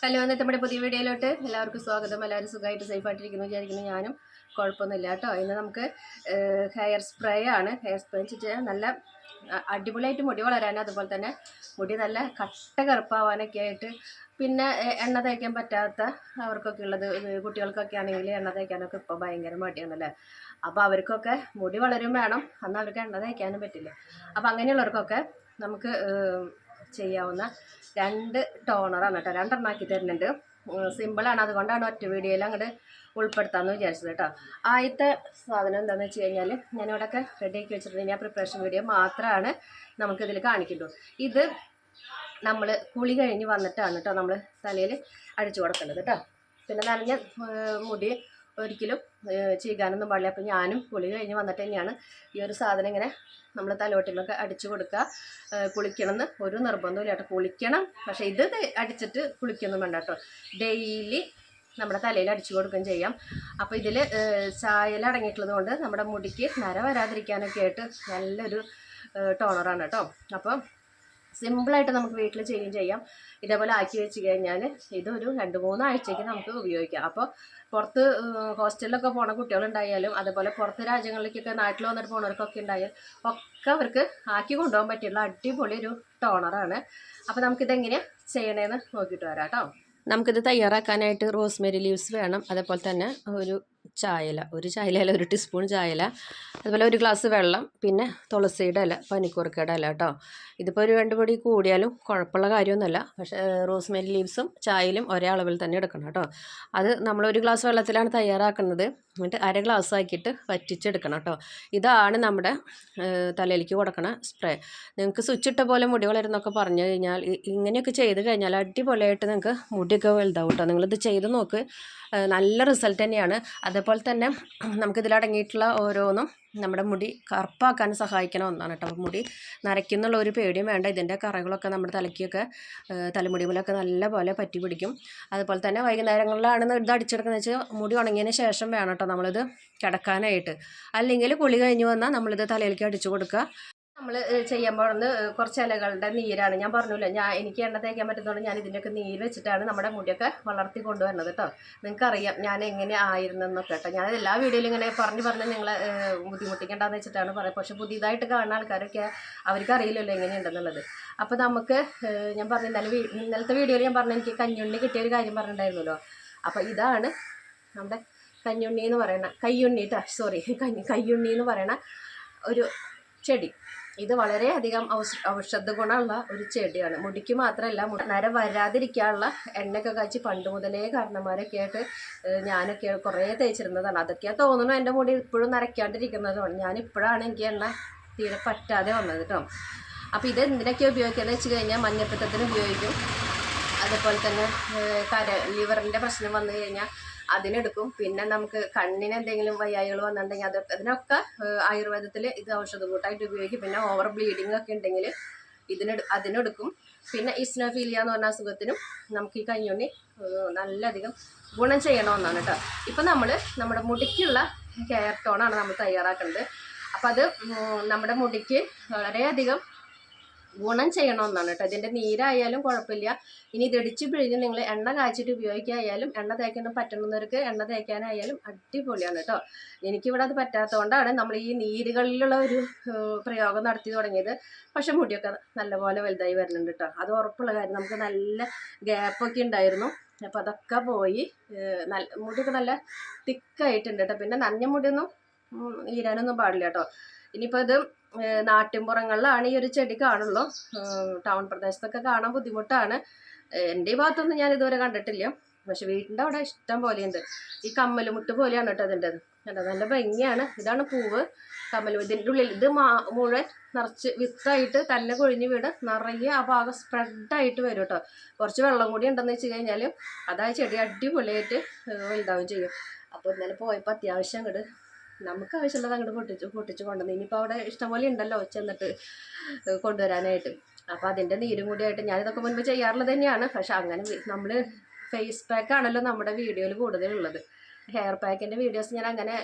Hello എന്നിട്ട് നമ്മുടെ പുതിയ വീഡിയോയിലോട്ട് എല്ലാവർക്കും സ്വാഗതം. എല്ലാവരും സുഖമായിട്ട് സേഫായിട്ടിരിക്കുന്നു വിചാരിക്കുന്നു ഞാനും കുഴപ്പമൊന്നുമില്ല കേട്ടോ. ഇന്ന് നമുക്ക് ഹെയർ സ്പ്രേ ആണ്. ഹെയർ സ്പ്രേ വെച്ചിട്ട് നല്ല അടിപൊളിയായിട്ട് മുടി വളരാനും അതുപോലെ തന്നെ മുടി നല്ല കട്ട കറുപ്പാവാനൊക്കെ ആയിട്ട് പിന്നെ എണ്ണ തേക്കാൻ പറ്റാത്ത അവർക്കൊക്കെ ഉള്ളത് കുട്ടികൾക്കൊക്കെ ആണെങ്കിൽ എണ്ണ തേക്കാനൊക്കെ ഇപ്പോൾ ഭയങ്കര മടിയാണല്ലേ? അപ്പോൾ അവർക്കൊക്കെ മുടി വളരും വേണം. അന്ന് അവർക്ക് എണ്ണ തേക്കാനും പറ്റില്ല. അപ്പോൾ അങ്ങനെയുള്ളവർക്കൊക്കെ നമുക്ക് ചെയ്യാവുന്ന രണ്ട് ടോണറാണ് കേട്ടോ. രണ്ടെണ്ണം ആക്കി തരുന്നുണ്ട്. സിമ്പിളാണ് അതുകൊണ്ടാണ് ഒറ്റ വീഡിയോയിൽ അങ്ങോട്ട് ഉൾപ്പെടുത്താമെന്ന് വിചാരിച്ചത് കേട്ടോ. ആദ്യത്തെ സാധനം എന്താണെന്ന് വെച്ച് കഴിഞ്ഞാൽ ഞാനിവിടെയൊക്കെ റെഡിയാക്കി വെച്ചിട്ടുണ്ട്. ഞാൻ പ്രിപ്പറേഷൻ വീഡിയോ മാത്രമാണ് നമുക്കിതിൽ കാണിക്കുന്നത് ഇത് നമ്മൾ കുളി കഴിഞ്ഞ് വന്നിട്ടാണ് കേട്ടോ നമ്മൾ തലയിൽ അടിച്ചു കൊടുക്കേണ്ടത് കേട്ടോ. പിന്നെ നനഞ്ഞ മുടി ഒരിക്കലും ചീകാനൊന്നും പാടില്ല. അപ്പോൾ ഞാനും കുളി കഴിഞ്ഞ് വന്നിട്ട് തന്നെയാണ് ഈ ഒരു സാധനം ഇങ്ങനെ നമ്മൾ തലോട്ടിലൊക്കെ അടിച്ചു കൊടുക്കുക. കുളിക്കണമെന്ന് ഒരു നിർബന്ധമില്ല കേട്ടോ. കുളിക്കണം. പക്ഷേ ഇത് അടിച്ചിട്ട് കുളിക്കൊന്നും വേണ്ട കേട്ടോ. ഡെയിലി നമ്മുടെ തലയിൽ അടിച്ചു കൊടുക്കുകയും ചെയ്യാം. അപ്പോൾ ഇതിൽ ചായലടങ്ങിയിട്ടുള്ളത് കൊണ്ട് നമ്മുടെ മുടിക്ക് നര വരാതിരിക്കാനൊക്കെ ആയിട്ട് നല്ലൊരു ടോണറാണ് കേട്ടോ. അപ്പം സിമ്പിളായിട്ട് നമുക്ക് വീട്ടിൽ ചെയ്യുകയും ചെയ്യാം. ഇതേപോലെ ആക്കി വെച്ച് കഴിഞ്ഞാൽ ഇതൊരു രണ്ട് മൂന്നാഴ്ചയ്ക്ക് നമുക്ക് ഉപയോഗിക്കാം. അപ്പോൾ പുറത്ത് ഹോസ്റ്റലിലൊക്കെ പോണ കുട്ടികളുണ്ടായാലും അതുപോലെ പുറത്ത് രാജ്യങ്ങളിലേക്കൊക്കെ നാട്ടിൽ വന്നിട്ട് പോണവർക്കൊക്കെ ഉണ്ടായാൽ ഒക്കെ അവർക്ക് ആക്കി കൊണ്ടുപോകാൻ പറ്റിയുള്ള അടിപൊളി ഒരു ടോണറാണ് അപ്പോൾ നമുക്കിതെങ്ങനെയാണ് ചെയ്യണേന്ന് നോക്കിയിട്ട് വരാം കേട്ടോ. നമുക്കിത് തയ്യാറാക്കാനായിട്ട് റോസ്മെരി ലീവ്സ് വേണം. അതേപോലെ തന്നെ ഒരു ചായല ഒരു ചായല ഒരു ടീസ്പൂൺ ചായല അതുപോലെ ഒരു ഗ്ലാസ് വെള്ളം പിന്നെ തുളസിയുടെ ഇല പനിക്കൂർക്കയുടെ ഇല കേട്ടോ ഇതിപ്പോൾ ഒരു രണ്ട് പൊടി കൂടിയാലും കുഴപ്പമുള്ള കാര്യമൊന്നുമല്ല. പക്ഷേ റോസ്മേരി ലീവ്സും ചായയിലും ഒരേ അളവിൽ തന്നെ എടുക്കണം കേട്ടോ അത് നമ്മൾ ഒരു ഗ്ലാസ് വെള്ളത്തിലാണ് തയ്യാറാക്കുന്നത്. എന്നിട്ട് അര ഗ്ലാസ് ആക്കിയിട്ട് വറ്റിച്ചെടുക്കണം കേട്ടോ ഇതാണ് നമ്മുടെ തലയിലേക്ക് കൊടുക്കണ സ്പ്രേ. നിങ്ങൾക്ക് സ്വിച്ചിട്ട പോലെ മുടി വളരുന്നൊക്കെ പറഞ്ഞു കഴിഞ്ഞാൽ ഇങ്ങനെയൊക്കെ ചെയ്ത് കഴിഞ്ഞാൽ അടിപൊളിയായിട്ട് നിങ്ങൾക്ക് മുടിയൊക്കെ വലുതാവും കേട്ടോ നിങ്ങളിത് ചെയ്ത് നോക്ക്. നല്ല റിസൾട്ട് തന്നെയാണ്. അതേപോലെ തന്നെ നമുക്കിതിൽ അടങ്ങിയിട്ടുള്ള ഓരോന്നും നമ്മുടെ മുടി കറുപ്പാക്കാൻ സഹായിക്കണ ഒന്നാണ് കേട്ടോ. മുടി നരയ്ക്കുന്നുള്ള ഒരു പേടിയും വേണ്ട. ഇതിന്റെ കറകളൊക്കെ നമ്മുടെ തലയ്ക്കൊക്കെ തലമുടി മുലൊക്കെ നല്ല പോലെ പറ്റി പിടിക്കും അതുപോലെ തന്നെ വൈകുന്നേരങ്ങളിലാണ് ഇത് അടിച്ചെടുക്കുന്നത് വെച്ചാൽ മുടി ഉണങ്ങിയതിന് ശേഷം വേണം കേട്ടോ നമ്മളിത് കിടക്കാനായിട്ട്. അല്ലെങ്കിൽ കുളി കഴിഞ്ഞ് വന്നാൽ നമ്മളിത് തലയിലേക്ക് അടിച്ചു കൊടുക്കുക. നമ്മൾ ചെയ്യാൻ പോകുന്നത് കുറച്ച് ഇലകളുടെ നീരാണ്. ഞാൻ പറഞ്ഞില്ല ഞാൻ എനിക്ക് എണ്ണ തേക്കാൻ പറ്റുന്നതുകൊണ്ട് ഞാൻ ഇതിന്റെയൊക്കെ നീര് വെച്ചിട്ടാണ് നമ്മുടെ മുടിയൊക്കെ വളർത്തി കൊണ്ടുവരുന്നത് കേട്ടോ നിങ്ങൾക്കറിയാം ഞാൻ എങ്ങനെ ആയിരുന്നെന്നൊക്കെ കേട്ടോ ഞാൻ എല്ലാ വീഡിയോയിലും ഇങ്ങനെ പറഞ്ഞ് പറഞ്ഞ് നിങ്ങളെ ബുദ്ധിമുട്ടിക്കേണ്ടതെന്ന് വെച്ചിട്ടാണ് പറയുന്നത് പക്ഷേ പുതിയതായിട്ട് കാണുന്ന ആൾക്കാരൊക്കെ അവർക്ക് അറിയില്ലല്ലോ എങ്ങനെയുണ്ടെന്നുള്ളത്. അപ്പോൾ നമുക്ക് ഞാൻ പറഞ്ഞു ഇന്നലെ ഇന്നലത്തെ വീഡിയോയിൽ ഞാൻ പറഞ്ഞു എനിക്ക് കഞ്ഞുണ്ണി കിട്ടിയ ഒരു കാര്യം പറഞ്ഞിട്ടുണ്ടായിരുന്നല്ലോ. അപ്പോൾ ഇതാണ് നമ്മുടെ കഞ്ഞുണ്ണി എന്ന് പറയണ കയ്യുണ്ണി കേട്ടോ സോറി കഞ്ഞി കയ്യുണ്ണി എന്ന് പറയണ ഒരു ചെടി. ഇത് വളരെയധികം ഔഷ ഔഷധ ഗുണമുള്ള ഒരു ചെടിയാണ്. മുടിക്ക് മാത്രമല്ല നര വരാതിരിക്കാനുള്ള എണ്ണയൊക്കെ കാച്ചി പണ്ട് മുതലേ കാരണന്മാരൊക്കെ ആയിട്ട് ഞാനൊക്കെ കുറേ തേച്ചിരുന്നതാണ്. അതൊക്കെ തോന്നുന്നു എന്റെ മുടി ഇപ്പോഴും നരയ്ക്കാണ്ടിരിക്കുന്നതുമാണ് ഞാനിപ്പോഴാണ് എനിക്ക് എണ്ണ തീരെ പറ്റാതെ വന്നത് കേട്ടോ അപ്പോൾ ഇത് എന്തിനൊക്കെ ഉപയോഗിക്കുകയെന്ന് വെച്ച് കഴിഞ്ഞാൽ മഞ്ഞപ്പിത്തത്തിന് ഉപയോഗിക്കും. അതുപോലെ തന്നെ കര ലിവറിന്റെ പ്രശ്നം വന്നു കഴിഞ്ഞാൽ അതിനെടുക്കും. പിന്നെ നമുക്ക് കണ്ണിന് എന്തെങ്കിലും വയ്യായികൾ വന്നിട്ടുണ്ടെങ്കിൽ അത് അതിനൊക്കെ ആയുർവേദത്തിൽ ഇത് ഔഷധക്കൂട്ടായിട്ട് ഉപയോഗിക്കും. പിന്നെ ഓവർ ബ്ലീഡിംഗ് ഒക്കെ ഉണ്ടെങ്കിൽ ഇതിനെടു അതിനെടുക്കും. പിന്നെ ഇസ്നോഫീലിയ എന്ന് പറഞ്ഞ അസുഖത്തിനും നമുക്ക് ഈ കഞ്ഞുണ്ണി നല്ലധികം ഗുണം ചെയ്യണമെന്നാണ് കേട്ടോ ഇപ്പം നമ്മൾ നമ്മുടെ മുടിക്കുള്ള കെയർ ടോണാണ് നമ്മൾ തയ്യാറാക്കുന്നത് അപ്പം അത് നമ്മുടെ മുടിക്ക് വളരെയധികം ഗുണം ചെയ്യണം എന്നാണ് കേട്ടോ. ഇതിന്റെ നീരായാലും കുഴപ്പമില്ല. ഇനി ഇത് പിഴിഞ്ഞ് നിങ്ങൾ എണ്ണ കാച്ചിട്ട് ഉപയോഗിക്കായാലും എണ്ണ തേക്കാൻ പറ്റുന്നവർക്ക് എണ്ണ തേക്കാനായാലും അടിപൊളിയാണ് കേട്ടോ. എനിക്കിവിടെ അത് പറ്റാത്തതുകൊണ്ടാണ് നമ്മൾ ഈ നീരുകളിലുള്ള ഒരു പ്രയോഗം നടത്തി തുടങ്ങിയത്. പക്ഷെ മുടിയൊക്കെ നല്ലപോലെ വലുതായി വരുന്നുണ്ട് കേട്ടോ. അത് ഉറപ്പുള്ള കാര്യം. നമുക്ക് നല്ല ഗ്യാപ്പൊക്കെ ഉണ്ടായിരുന്നു. അപ്പോൾ അതൊക്കെ പോയി നല്ല മുടിയൊക്കെ നല്ല തിക്കായിട്ടുണ്ട് കേട്ടോ. പിന്നെ നഞ്ഞ മുടിയൊന്നും ഈരാനൊന്നും പാടില്ല കേട്ടോ. ഇനിയിപ്പോൾ ഇത് നാട്ടിൻപുറങ്ങളിലാണ് ഈ ഒരു ചെടി കാണുള്ളൂ. ടൗൺ പ്രദേശത്തൊക്കെ കാണാൻ ബുദ്ധിമുട്ടാണ്. എന്റെ ഈ ഭാഗത്തൊന്നും ഞാൻ ഇതുവരെ കണ്ടിട്ടില്ല. പക്ഷെ വീടിന്റെ അവിടെ ഇഷ്ടം പോലെയുണ്ട്. ഈ കമ്മലുമുട്ട് പോലെയാണ് കേട്ടോ അതിന്റെ നല്ല ഭംഗിയാണ്. ഇതാണ് പൂവ്. കമ്മൽ ഇതിന്റെ ഉള്ളിൽ ഇത് മാ മുഴുവൻ നിറച്ച് വിത്തായിട്ട് തന്നെ കൊഴിഞ്ഞ് വീട് നിറയെ ആ ഭാഗം സ്പ്രെഡായിട്ട് വരും കേട്ടോ. കുറച്ച് വെള്ളം കൂടി ഉണ്ടെന്ന് വെച്ച് കഴിഞ്ഞാൽ അതായത് ചെടി അടിപൊളിയായിട്ട് ഉണ്ടാവുകയും ചെയ്യും. അപ്പോൾ ഇന്നലെ പോയപ്പോൾ അത്യാവശ്യം അങ്ങോട്ട് നമുക്ക് ആവശ്യമുള്ളത് അങ്ങോട്ട് പൊട്ടിച്ച് പൊട്ടിച്ച് കൊണ്ടുവന്നു. ഇനിയിപ്പോൾ അവിടെ ഇഷ്ടംപോലെ ഉണ്ടല്ലോ ചെന്നിട്ട് കൊണ്ടുവരാനായിട്ട്. അപ്പോൾ അതിന്റെ നീരും കൂടിയായിട്ട് ഞാനിതൊക്കെ മുൻപ് ചെയ്യാറുള്ളത് തന്നെയാണ്. പക്ഷെ അങ്ങനെ നമ്മൾ ഫേസ് പാക്ക് ആണല്ലോ നമ്മുടെ വീഡിയോയിൽ കൂടുതലുള്ളത്. ഹെയർ പാക്കിന്റെ വീഡിയോസ് ഞാൻ അങ്ങനെ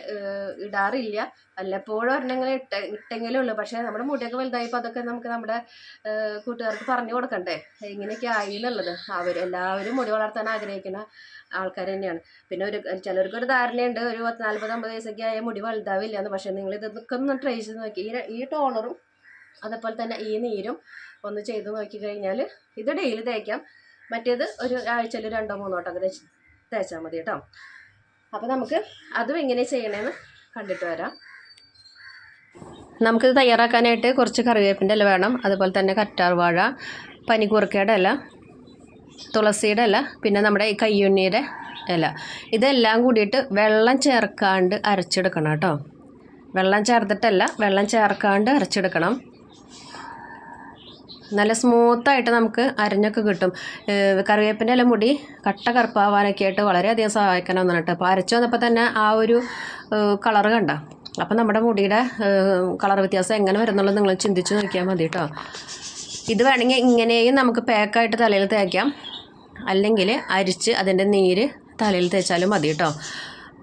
ഇടാറില്ല. വല്ലപ്പോഴും ഒരെണ്ണങ്ങൾ ഇട്ട ഇട്ടെങ്കിലേ ഉള്ളൂ. പക്ഷേ നമ്മുടെ മുടിയൊക്കെ വലുതായപ്പോൾ അതൊക്കെ നമുക്ക് നമ്മുടെ കൂട്ടുകാർക്ക് പറഞ്ഞു കൊടുക്കണ്ടേ? ഇങ്ങനെയൊക്കെ ആയി എന്നുള്ളത് അവർ എല്ലാവരും മുടി വളർത്താൻ ആഗ്രഹിക്കുന്ന ആൾക്കാർ തന്നെയാണ്. പിന്നെ ഒരു ചിലർക്ക് ഒരു ധാരണയുണ്ട്. ഒരു പത്ത് നാൽപ്പത് അമ്പത് വയസ്സൊക്കെ ആയ മുടി വലുതാവില്ല എന്ന് പക്ഷേ നിങ്ങൾ ഇതൊക്കെ ഒന്ന് ട്രൈ ചെയ്ത് നോക്കി. ഈ ടോണറും അതേപോലെ തന്നെ ഈ നീരും ഒന്ന് ചെയ്ത് നോക്കി കഴിഞ്ഞാൽ ഇത് ഡെയിലി തേക്കാം. മറ്റേത് ഒരു ആഴ്ചയിൽ രണ്ടോ മൂന്നോ തേച്ചാൽ മതി കേട്ടോ. അപ്പോൾ നമുക്ക് അതും എങ്ങനെ ചെയ്യണമെന്ന് കണ്ടിട്ട് വരാം. നമുക്കിത് തയ്യാറാക്കാനായിട്ട് കുറച്ച് കറിവേപ്പിന്റെ ഇല വേണം. അതുപോലെ തന്നെ കറ്റാർവാഴ പനികൂർക്കയുടെ ഇല തുളസിയുടെ ഇല പിന്നെ നമ്മുടെ ഈ കയ്യുണ്ണിയുടെ ഇല. ഇതെല്ലാം കൂടിയിട്ട് വെള്ളം ചേർക്കാണ്ട് അരച്ചെടുക്കണം കേട്ടോ. വെള്ളം ചേർത്തിട്ടല്ല വെള്ളം ചേർക്കാണ്ട് അരച്ചെടുക്കണം. നല്ല സ്മൂത്തായിട്ട് നമുക്ക് അരഞ്ഞൊക്കെ കിട്ടും. കറിവേപ്പിന്റെ ഇല മുടി കട്ട കറുപ്പാവാനൊക്കെ ആയിട്ട് വളരെയധികം സഹായിക്കണം എന്നാണ് കേട്ടോ. അപ്പോൾ അരച്ചു വന്നപ്പോൾ തന്നെ ആ ഒരു കളർ കണ്ട? അപ്പം നമ്മുടെ മുടിയുടെ കളർ വ്യത്യാസം എങ്ങനെ വരുന്നുള്ളത് നിങ്ങൾ ചിന്തിച്ച് നോക്കിയാൽ മതി കേട്ടോ. ഇത് വേണമെങ്കിൽ ഇങ്ങനെയും നമുക്ക് പാക്കായിട്ട് തലയിൽ തേക്കാം. അല്ലെങ്കിൽ അരിച്ച് അതിന്റെ നീര് തലയിൽ തേച്ചാലും മതി കേട്ടോ.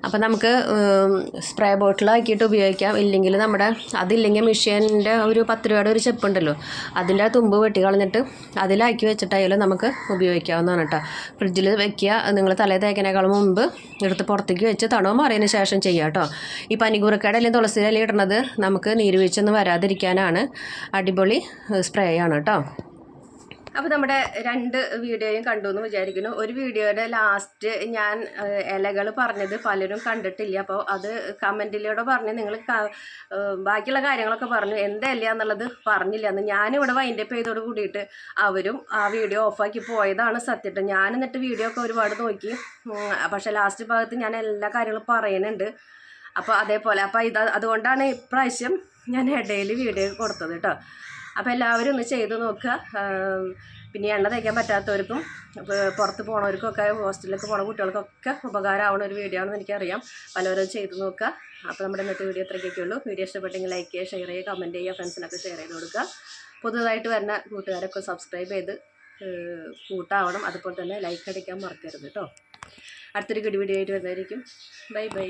അപ്പോൾ നമുക്ക് സ്പ്രേ ബോട്ടിലാക്കിയിട്ട് ഉപയോഗിക്കാം. ഇല്ലെങ്കിൽ നമ്മുടെ അതില്ലെങ്കിൽ മെഷീനിന്റെ ഒരു പത്ത് രൂപയുടെ ഒരു ചെപ്പ് ഉണ്ടല്ലോ. അതിന്റെ തുമ്പ് വെട്ടി കളഞ്ഞിട്ട് അതിലാക്കി വെച്ചിട്ടായാലും നമുക്ക് ഉപയോഗിക്കാവുന്നതാണ് കേട്ടോ ഫ്രിഡ്ജിൽ വെക്കുക. നിങ്ങൾ തലേ തേക്കിനേക്കാളും മുമ്പ് എടുത്ത് പുറത്തേക്ക് വെച്ച് തണവ് മാറിയതിന് ശേഷം ചെയ്യുക കേട്ടോ ഈ പനികൂറക്കയുടെ അല്ലെങ്കിൽ തുളസി ഇല ഇടുന്നത് നമുക്ക് നീരുവീഴ്ചയൊന്നും വരാതിരിക്കാനാണ് അടിപൊളി സ്പ്രേ ആണ് കേട്ടോ അപ്പോൾ നമ്മുടെ രണ്ട് വീഡിയോയും കണ്ടു എന്ന് വിചാരിക്കുന്നു. ഒരു വീഡിയോയുടെ ലാസ്റ്റ് ഞാൻ ഇലകൾ പറഞ്ഞത് പലരും കണ്ടിട്ടില്ല. അപ്പോൾ അത് കമന്റിലൂടെ പറഞ്ഞ് നിങ്ങൾ ബാക്കിയുള്ള കാര്യങ്ങളൊക്കെ പറഞ്ഞു. എന്തല്ല എന്നുള്ളത് പറഞ്ഞില്ല. എന്ന് ഞാനിവിടെ വൈൻഡപ്പ് ചെയ്തോട് കൂടിയിട്ട് അവരും ആ വീഡിയോ ഓഫാക്കി പോയതാണ് സത്യം. ഞാൻ എന്നിട്ട് വീഡിയോ ഒക്കെ ഒരുപാട് നോക്കി. പക്ഷെ ലാസ്റ്റ് ഭാഗത്ത് ഞാൻ എല്ലാ കാര്യങ്ങളും പറയുന്നുണ്ട്. അപ്പോൾ അതേപോലെ അപ്പോൾ ഇത് അതുകൊണ്ടാണ് ഇപ്രാവശ്യം ഞാൻ ഇടയിൽ വീഡിയോ കൊടുത്തത് കേട്ടോ അപ്പോൾ എല്ലാവരും ഒന്ന് ചെയ്ത് നോക്കുക. പിന്നെ എണ്ണ തയ്ക്കാൻ പറ്റാത്തവർക്കും പുറത്ത് പുറത്ത് പോണവർക്കൊക്കെ ഹോസ്റ്റലിലേക്ക് പോണ കുട്ടികൾക്കൊക്കെ ഉപകാരമാവുന്ന ഒരു വീഡിയോ ആണെന്ന് എനിക്കറിയാം. പലവരും ചെയ്ത് നോക്കുക. അപ്പോൾ നമ്മുടെ ഇന്നത്തെ വീഡിയോ ഇത്രയൊക്കെ ഉള്ളൂ. വീഡിയോ ഇഷ്ടപ്പെട്ടെങ്കിൽ ലൈക്ക് ചെയ്യുക ഷെയർ ചെയ്യുക കമന്റ് ചെയ്യുക ഫ്രണ്ട്സിനൊക്കെ ഷെയർ ചെയ്ത് കൊടുക്കുക. പുതുതായിട്ട് വരുന്ന കൂട്ടുകാരൊക്കെ സബ്സ്ക്രൈബ് ചെയ്ത് കൂട്ടാവണം. അതുപോലെ തന്നെ ലൈക്ക് അടിക്കാൻ മറക്കരുത് കേട്ടോ. അടുത്തൊരു ഗുഡ് വീഡിയോ ആയിട്ട് വരുന്നതായിരിക്കും. Bye bye